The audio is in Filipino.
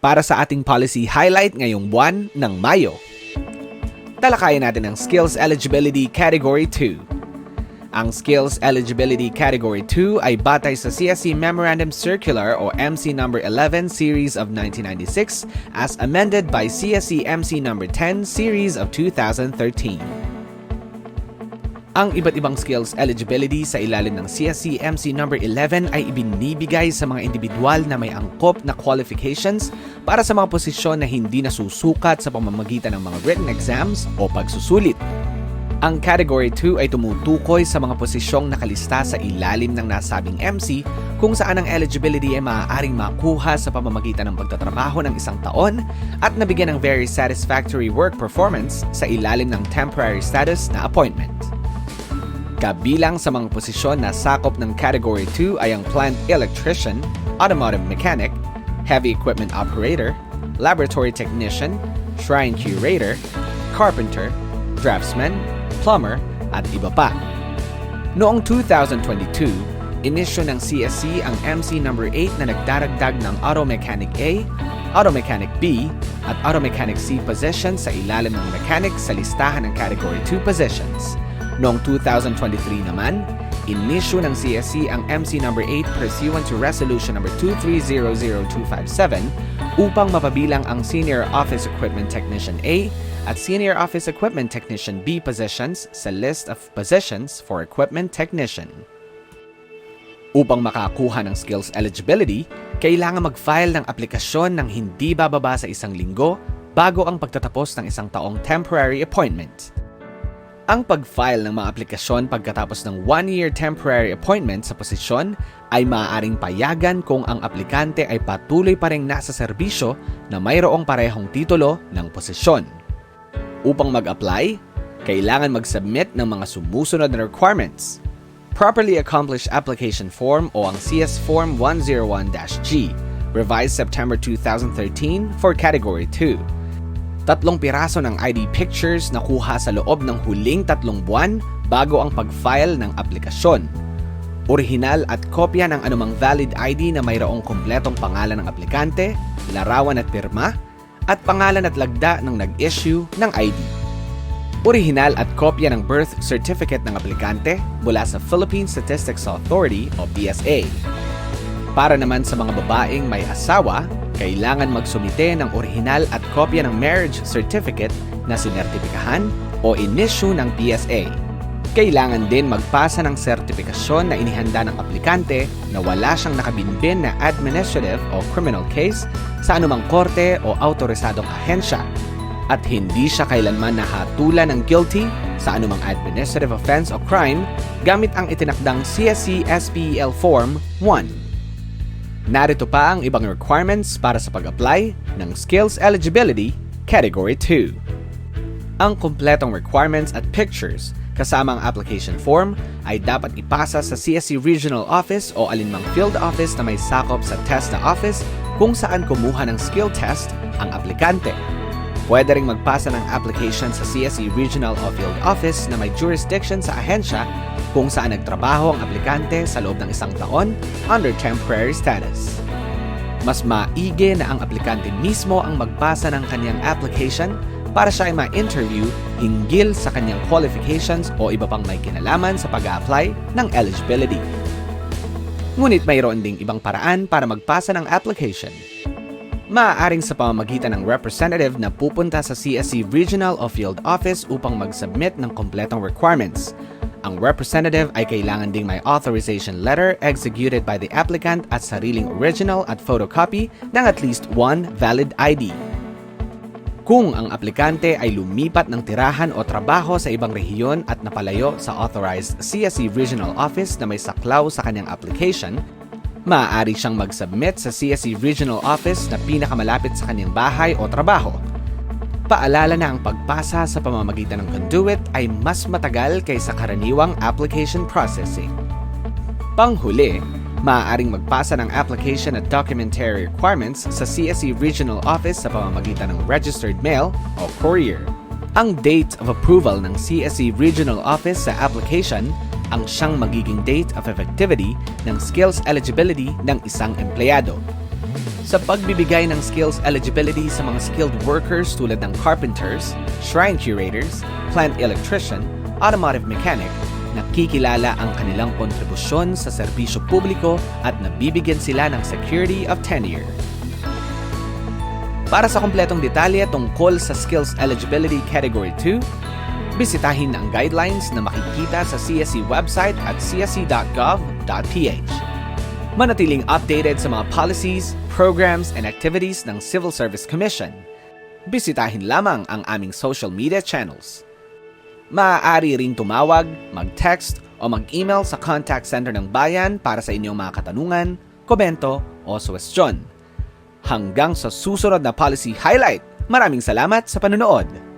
para sa ating policy highlight ngayong buwan ng Mayo. Talakayan natin ang Skills Eligibility Category 2. Ang Skills Eligibility Category 2 ay batay sa CSE Memorandum Circular o MC number 11 Series of 1996 as amended by CSE MC number 10 Series of 2013. Ang iba't ibang skills eligibility sa ilalim ng CSC MC number 11 ay ibinibigay sa mga individual na may angkop na qualifications para sa mga posisyon na hindi nasusukat sa pamamagitan ng mga written exams o pagsusulit. Ang Category 2 ay tumutukoy sa mga posisyong nakalista sa ilalim ng nasabing MC kung saan ang eligibility ay maaaring makuha sa pamamagitan ng pagtatrabaho ng isang taon at nabigyan ng very satisfactory work performance sa ilalim ng temporary status na appointment. Kabilang sa mga posisyon na sakop ng Category 2 ay ang Plant Electrician, Automotive Mechanic, Heavy Equipment Operator, Laboratory Technician, Shrine Curator, Carpenter, Draftsman, Plumber, at iba pa. Noong 2022, inisyo ng CSC ang MC number 8 na nagdaragdag ng Auto Mechanic A, Auto Mechanic B, at Auto Mechanic C positions sa ilalim ng mechanic sa listahan ng Category 2 positions. Noong 2023 naman, inisyu ng CSC ang MC number 8 pursuant to Resolution number 2300257 upang mapabilang ang Senior Office Equipment Technician A at Senior Office Equipment Technician B positions sa list of positions for Equipment Technician. Upang makakuha ng skills eligibility, kailangan mag-file ng aplikasyon ng hindi bababa sa isang linggo bago ang pagtatapos ng isang taong temporary appointment. Ang pag-file ng mga aplikasyon pagkatapos ng one-year temporary appointment sa posisyon ay maaaring payagan kung ang aplikante ay patuloy pa rin nasa serbisyo na mayroong parehong titulo ng posisyon. Upang mag-apply, kailangan mag-submit ng mga sumusunod na requirements. Properly Accomplished Application Form o ang CS Form 101-G, revised September 2013 for Category 2 tatlong piraso ng ID pictures na kuha sa loob ng huling tatlong buwan bago ang pag-file ng aplikasyon. Orihinal at kopya ng anumang valid ID na mayroong kumpletong pangalan ng aplikante, larawan at pirma, at pangalan at lagda ng nag-issue ng ID. Orihinal at kopya ng birth certificate ng aplikante mula sa Philippine Statistics Authority o PSA. Para naman sa mga babaeng may asawa, kailangan magsumite ng orihinal at kopya ng marriage certificate na sinertipikahan o inisyu ng PSA. Kailangan din magpasa ng sertipikasyon na inihanda ng aplikante na wala siyang nakabinbin na administrative o criminal case sa anumang korte o autorisadong ahensya at hindi siya kailanman nahatulan ng guilty sa anumang administrative offense o crime gamit ang itinakdang CSC SPEL Form 1. Narito pa ang ibang requirements para sa pag-apply ng Skills Eligibility Category 2. Ang kumpletong requirements at pictures kasama ang application form ay dapat ipasa sa CSC Regional Office o alinmang field office na may sakop sa TESTA office kung saan kumuha ng skill test ang aplikante. Pwede ring magpasa ng application sa CSE Regional o Field Office na may jurisdiction sa ahensya kung saan nagtrabaho ang aplikante sa loob ng isang taon under temporary status. Mas maigi na ang aplikante mismo ang magbasa ng kanyang application para siya ay ma-interview hinggil sa kanyang qualifications o iba pang may kinalaman sa pag-apply ng eligibility. Ngunit mayroon ding ibang paraan para magpasa ng application maaaring sa pamamagitan ng representative na pupunta sa CSC Regional o Field Office upang mag-submit ng kompletong requirements. Ang representative ay kailangan ding may authorization letter executed by the applicant at sariling original at photocopy ng at least one valid ID. Kung ang aplikante ay lumipat ng tirahan o trabaho sa ibang rehiyon at napalayo sa authorized CSC Regional Office na may saklaw sa kanyang application, maaari siyang mag-submit sa CSE Regional Office na pinakamalapit sa kanyang bahay o trabaho. Paalala na ang pagpasa sa pamamagitan ng conduit ay mas matagal kaysa karaniwang application processing. Panghuli, maaaring magpasa ng application at documentary requirements sa CSE Regional Office sa pamamagitan ng registered mail o courier. Ang date of approval ng CSE Regional Office sa application ang siyang magiging date of effectivity ng skills eligibility ng isang empleyado. Sa pagbibigay ng skills eligibility sa mga skilled workers tulad ng carpenters, shrine curators, plant electrician, automotive mechanic, nakikilala ang kanilang kontribusyon sa serbisyo publiko at nabibigyan sila ng security of tenure. Para sa kompletong detalye tungkol sa Skills Eligibility Category 2, bisitahin ang guidelines na makikita sa CSE website at csc.gov.ph. Manatiling updated sa mga policies, programs, and activities ng Civil Service Commission. Bisitahin lamang ang aming social media channels. Maaari ring tumawag, mag-text, o mag-email sa contact center ng bayan para sa inyong mga katanungan, komento, o suwestyon. Hanggang sa susunod na policy highlight, maraming salamat sa panonood!